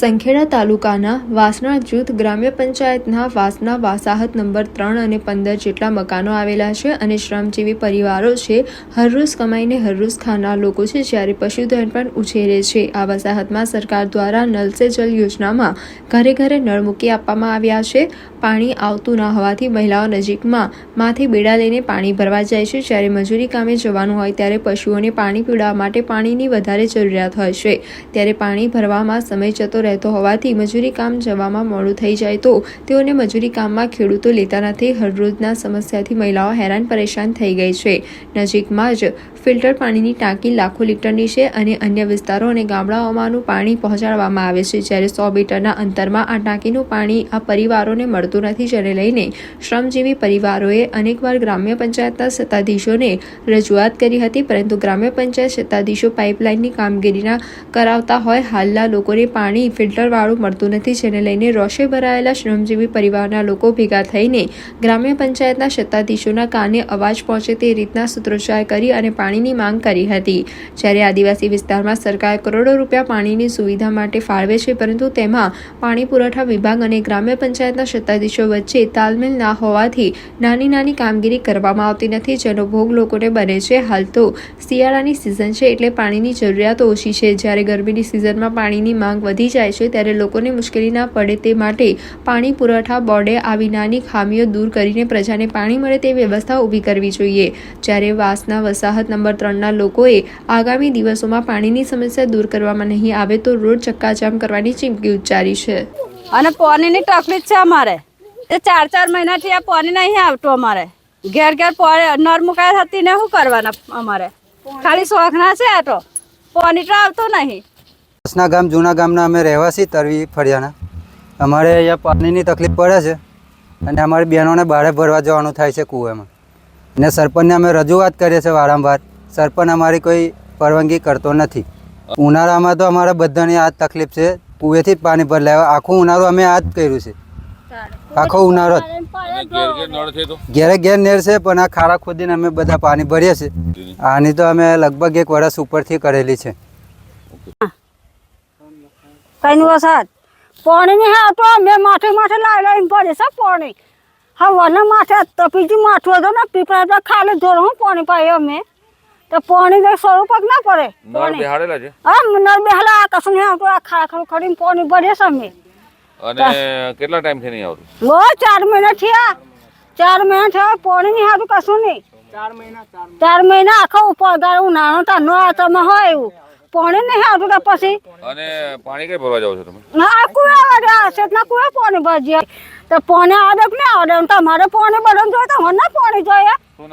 સંખેડા તાલુકાના વાસણા જૂથ ગ્રામ્ય પંચાયતના વાસણા વાસાહત નંબર ત્રણ અને પંદર જેટલા મકાનો આવેલા છે અને શ્રમજીવી પરિવારો છે. હરરોજ કમાઈને હરરોજ ખાનાર લોકો છે જ્યારે પશુધન પણ ઉછેરે છે. આ વસાહતમાં સરકાર દ્વારા નલ સે જલ યોજનામાં ઘરે ઘરે નળ મૂકી આપવામાં આવ્યા છે. પાણી આવતું ન હોવાથી મહિલાઓ નજીકમાં માથે બેડા લઈને પાણી ભરવા જાય છે. જ્યારે મજૂરી કામે જવાનું હોય ત્યારે પશુઓને પાણી પીવડાવવા માટે પાણીની વધારે જરૂરિયાત હોય છે. ત્યારે પાણી ભરવામાં સમય જતો રહેતો હોવાથી મજૂરી કામ જવામાં મોડું થઈ જાય તો તેઓને મજૂરી કામમાં ખેડૂતો લેતા નથી. હરરોજના સમસ્યાથી મહિલાઓ હેરાન પરેશાન થઈ ગઈ છે. નજીકમાં જ ફિલ્ટર પાણીની ટાંકી લાખો લીટરની છે અને અન્ય વિસ્તારો અને ગામડાઓમાંનું પાણી પહોંચાડવામાં આવે છે. જ્યારે સો મીટરના અંતરમાં આ ટાંકીનું પાણી આ પરિવારોને મળતું નથી, જેને લઈને શ્રમજીવી પરિવારોએ અનેકવાર ગ્રામ્ય પંચાયતના સત્તાધીશોને રજૂઆત કરી હતી, પરંતુ ગ્રામ્ય પંચાયત સત્તાધીશો પાઇપલાઇનની કામગીરીના કરાવતા હોય, હાલના લોકોને પાણી ફિલ્ટરવાળું મળતું નથી, જેને લઈને રોષે ભરાયેલા શ્રમજીવી પરિવારના લોકો ભેગા થઈને ગ્રામ્ય પંચાયતના સત્તાધીશોના કાને અવાજ પહોંચે તે રીતના સૂત્રોચ્ચાર કરી અને પાણીની માંગ કરી હતી. જ્યારે આદિવાસી વિસ્તારમાં સરકાર કરોડો રૂપિયા પાણીની સુવિધા માટે ફાળવે છે, પરંતુ તેમાં પાણી પુરવઠા વિભાગ અને ગ્રામ્ય પંચાયતના સત્તાધીશો વચ્ચે તાલમેલ ના હોવાથી નાની નાની કામગીરી કરવામાં આવતી નથી, જેનો ભોગ લોકોને બને છે. હાલ તો શિયાળાની સિઝન છે એટલે પાણીની જરૂરિયાત ઓછી છે. જ્યારે ગરમીની સિઝનમાં પાણીની માંગ વધી જાય છે ત્યારે લોકોને મુશ્કેલી ના પડે તે માટે પાણી પુરવઠા બોર્ડે આવી નાની ખામીઓ દૂર કરીને પ્રજાને પાણી મળે તે વ્યવસ્થા ઊભી કરવી જોઈએ. જ્યારે વાસના વસાહત નંબર ત્રણના લોકોએ આગામી દિવસોમાં પાણીની સમસ્યા દૂર કરવામાં નહીં આવે તો રોડ ચક્કાજામ કરવાની ચીમકી ઉચ્ચારી છે. અને પાણીની તકલીફ છે અમારે. એ ચાર ચાર મહિનાથી આ પાણી નહીં આવતું અમારે. ઘેર ઘેર નર મુકાય હતી ને શું કરવાના અમારે? ખાલી શોખના છે આ તો. પાણી તો આવતું નહીં. વાસના ગામ જૂના ગામના અમે રહેવાસી તરવી ફળિયાના. અમારે અહીંયા પાણીની તકલીફ પડે છે અને અમારી બહેનોને બહારે ભરવા જવાનું થાય છે કૂવામાં. અને સરપંચને અમે રજૂઆત કરીએ છીએ વારંવાર સરપંચ અમારી કોઈ પરવાનગી કરતો નથી. ઉનાળામાં તો અમારા બધાની આ તકલીફ છે કૂવેથી જ પાણી ભરી લેવા. આખું ઉનાળું અમે આ જ કર્યું છે. આખો ઉનાળો ઘેરે ઘેર નેર છે પણ આ ખારા ખોદીને અમે બધા પાણી ભરીએ છીએ. આની તો અમે લગભગ એક વર્ષ ઉપરથી કરેલી છે. કઈ વરસાદ પાણી હા તો અમે માથે માથે લાવી લાવીને પડે છે પાણી. હવાના માથે તપીજી માથું હતું ને પીપળા તો ખાલી ધોરણ હું પાણી પાય અમે. તો પાણી તો સ્વરૂપ જ ના પડે પાણી. બેહાડેલા છે? હા નળ બેહલા આ કશું નહીં આવતું આ ખા ખરું ખરીને પાણી ભરીએ છે અમે. અને કેટલા ટાઈમથી નહીં આવતું? લો ચાર મહિના થયા. ચાર મહિના થયા પાણી નહીં આવતું કશું નહીં. ચાર મહિના આખો ઉપર ઉનાળો તાનો આ તમે હોય એવું. પાણી નહીં આવતું તો પછી? અને પાણી કઈ ભરવા જાવ છો તમે? ના કુએ આવે ના કુવા પાણી ભરજી. તો પાણી આવે કે નહીં આવે તમારે પાણી બધું જોઈએ તો મને પાણી જોઈએ.